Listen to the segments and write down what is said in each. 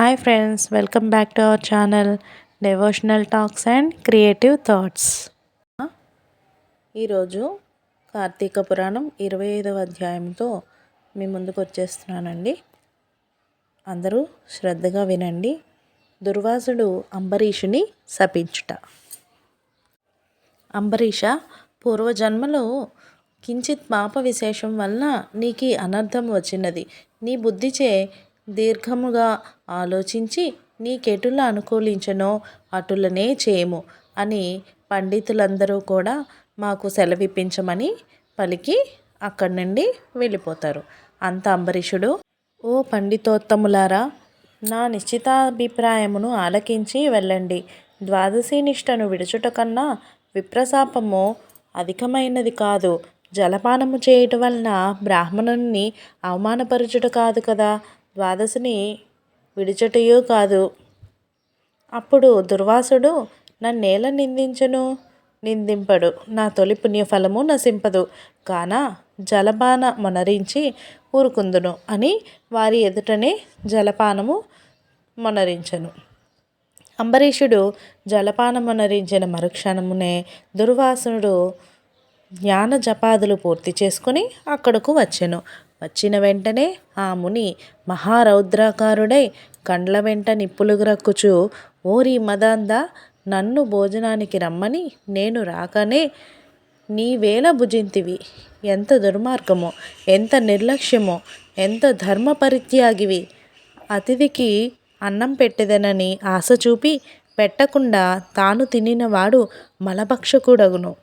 Hi friends welcome back to our channel devotional talks and creative thoughts ఈరోజు కార్తీక పురాణం ఇరవై ఐదవ అధ్యాయంతో మీ ముందుకు వచ్చేస్తున్నానండి. అందరూ శ్రద్ధగా వినండి. దుర్వాసుడు అంబరీషుని శపించుట. అంబరీష పూర్వజన్మలో కించిత్ పాప విశేషం వలన నీకు అనర్థం వచ్చినది. నీ బుద్ధిచే దీర్ఘముగా ఆలోచించి నీకెటుల అనుకూలించనో అటులనే చేయము అని పండితులందరూ కూడా మాకు సెలవిప్పించమని పలికి అక్కడి నుండి వెళ్ళిపోతారు. అంత అంబరీషుడు ఓ పండితోత్తములారా నా నిశ్చితాభిప్రాయమును ఆలకించి వెళ్ళండి. ద్వాదశి నిష్టను విడుచుట కన్నా విప్రశాపము అధికమైనది కాదు. జలపానము చేయటం వలన బ్రాహ్మణుని అవమానపరచుట కాదు కదా. ద్వాదశిని విడిచటయో కాదు. అప్పుడు దుర్వాసుడు నన్నేల నిందించును? నిందింపడు. నా తొలి పుణ్యఫలము నశింపదు. కాన జలపాన మొనరించి ఊరుకుందును అని వారి ఎదుటనే జలపానము మొనరించను. అంబరీషుడు జలపానమునరించిన మరుక్షణమునే దుర్వాసుడు జ్ఞాన జపాదులు పూర్తి చేసుకుని అక్కడకు వచ్చెను. వచ్చిన వెంటనే ఆ ముని మహారౌద్రాకారుడై కండ్ల వెంట నిప్పులు గ్రక్కుచు ఓరి మదాంద నన్ను భోజనానికి రమ్మని నేను రాకనే నీవేల భుజింతివి. ఎంత దుర్మార్గమో ఎంత నిర్లక్ష్యమో ఎంత ధర్మ పరిత్యాగివి అతిథికి అన్నం పెట్టెదనని ఆశ చూపి పెట్టకుండా తాను తినినవాడు మలభక్షకుడగును.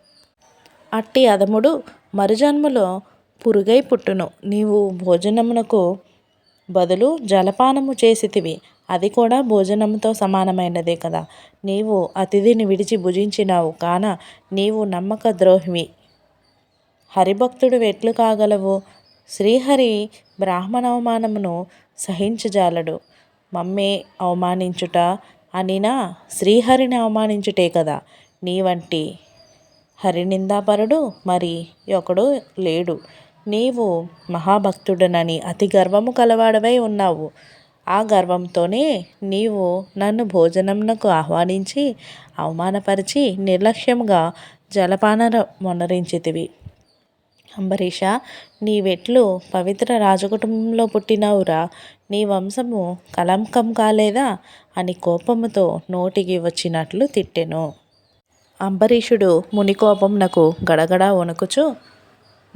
అట్టి అదముడు మరుజన్మలో పురుగై పుట్టును. నీవు భోజనమునకు బదులు జలపానము చేసితివి. అది కూడా భోజనంతో సమానమైనదే కదా. నీవు అతిథిని విడిచి భుజించినావు కాన నీవు నమ్మక ద్రోహివి. హరిభక్తుడు ఎట్లు కాగలవు? శ్రీహరి బ్రాహ్మణ అవమానమును సహించజాలడు. మమ్మే అవమానించుట అనినా శ్రీహరిని అవమానించుటే కదా. నీ వంటి హరినిందాపరుడు మరి ఒకడు లేడు. నీవు మహాభక్తుడనని అతి గర్వము కలవాడవై ఉన్నావు. ఆ గర్వంతోనే నీవు నన్ను భోజనంకు ఆహ్వానించి అవమానపరిచి నిర్లక్ష్యంగా జలపాన మొనరించితివి అంబరీష నీవెట్లు పవిత్ర రాజకుటుంబంలో పుట్టినవురా. నీ వంశము కలంకం కాలేదా? అని కోపముతో నోటికి వచ్చినట్లు తిట్టెను. అంబరీషుడు మునికోపంనకు గడగడ వణుకుచు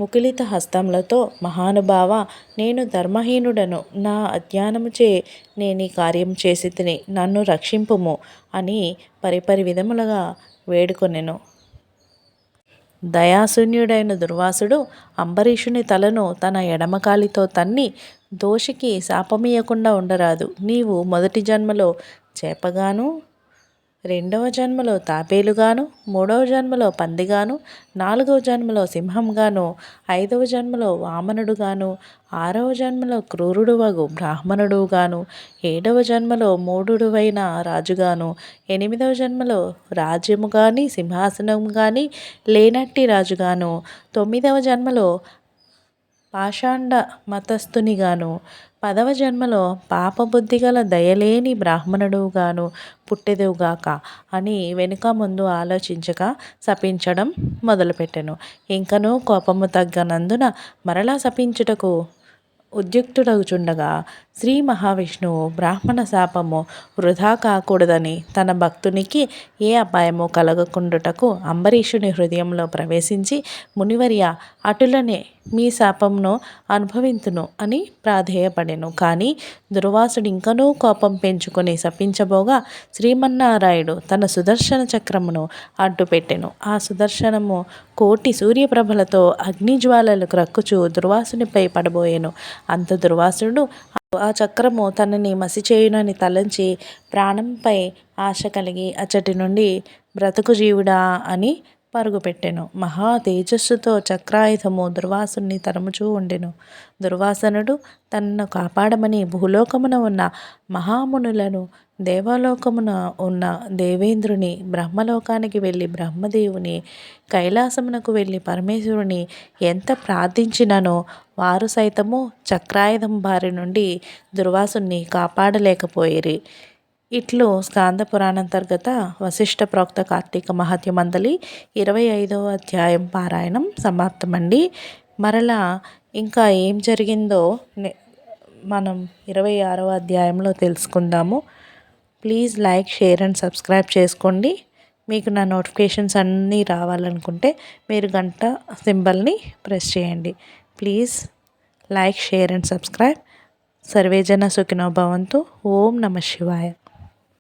ముకులిత హస్తములతో మహానుభావ నేను ధర్మహీనుడను నా అజ్ఞానముచే నేను ఈ కార్యం చేసి తిని నన్ను రక్షింపుము అని పరిపరి విధములుగా వేడుకొనెను. దయాశూన్యుడైన దుర్వాసుడు అంబరీషుని తలను తన ఎడమకాలితో తన్ని దోషికి శాపమీయకుండా ఉండరాదు నీవు మొదటి జన్మలో చేపగాను రెండవ జన్మలో తాపేలుగాను మూడవ జన్మలో పందిగాను నాలుగవ జన్మలో సింహంగాను ఐదవ జన్మలో వామనుడుగాను ఆరవ జన్మలో క్రూరుడు వగు బ్రాహ్మణుడుగాను ఏడవ జన్మలో మూఢుడువైన రాజుగాను ఎనిమిదవ జన్మలో రాజ్యము కానీ సింహాసనం కానీ లేనట్టి రాజుగాను తొమ్మిదవ జన్మలో పాషాండ మతస్థునిగాను పదవ జన్మలో పాపబుద్ధి గల దయలేని బ్రాహ్మణుడుగాను పుట్టెదువుగాక అని వెనుక ముందు ఆలోచించక శపించడం మొదలుపెట్టెను. ఇంకనూ కోపము తగ్గనందున మరలా శపించుటకు ఉద్యుక్తుడగుచుండగా శ్రీ మహావిష్ణువు బ్రాహ్మణ శాపము వృధా కాకూడదని తన భక్తునికి ఏ అపాయము కలగకుండుటకు అంబరీషుని హృదయంలో ప్రవేశించి మునివర్య అటులనే మీ శాపమును అనుభవింతును అని ప్రాధేయపడెను. కానీ దుర్వాసుడు ఇంకనూ కోపం పెంచుకొని శపించబోగా శ్రీమన్నారాయుడు తన సుదర్శన చక్రమును అడ్డుపెట్టెను. ఆ సుదర్శనము కోటి సూర్యప్రభలతో అగ్నిజ్వాలలు క్రక్కుచు దుర్వాసునిపై పడబోయెను. అంత దుర్వాసుడు ఆ చక్రము తనని మసిచేయునని తలంచి ప్రాణంపై ఆశ కలిగి అచ్చటి నుండి బ్రతుకు జీవుడా అని పరుగుపెట్టెను. మహా తేజస్సుతో చక్రాయుధము దుర్వాసుని తరుముచూ ఉండెను. దుర్వాసనుడు తనను కాపాడమని భూలోకమున ఉన్న మహామునులను దేవలోకమున ఉన్న దేవేంద్రుని బ్రహ్మలోకానికి వెళ్ళి బ్రహ్మదేవుని కైలాసమునకు వెళ్ళి పరమేశ్వరుని ఎంత ప్రార్థించిననో వారు సైతము చక్రాయుధం బారి నుండి దుర్వాసుని కాపాడలేకపోయిరి. ఇట్లు స్కాంద పురాణంతర్గత వశిష్ఠ ప్రోక్త కార్తీక మహత్య మందలి ఇరవై ఐదవ అధ్యాయం పారాయణం సమాప్తమండి. మరలా ఇంకా ఏం జరిగిందో మనం ఇరవై ఆరవ అధ్యాయంలో తెలుసుకుందాము. Please like share and subscribe చేసుకోండి. మీకు నా నోటిఫికేషన్స్ అన్నీ రావాలనుకుంటే మీరు గంట సింబల్ని ప్రెస్ చేయండి. Please like share and subscribe. సర్వేజన సుఖినో భవంతు. ఓం నమ శివాయ.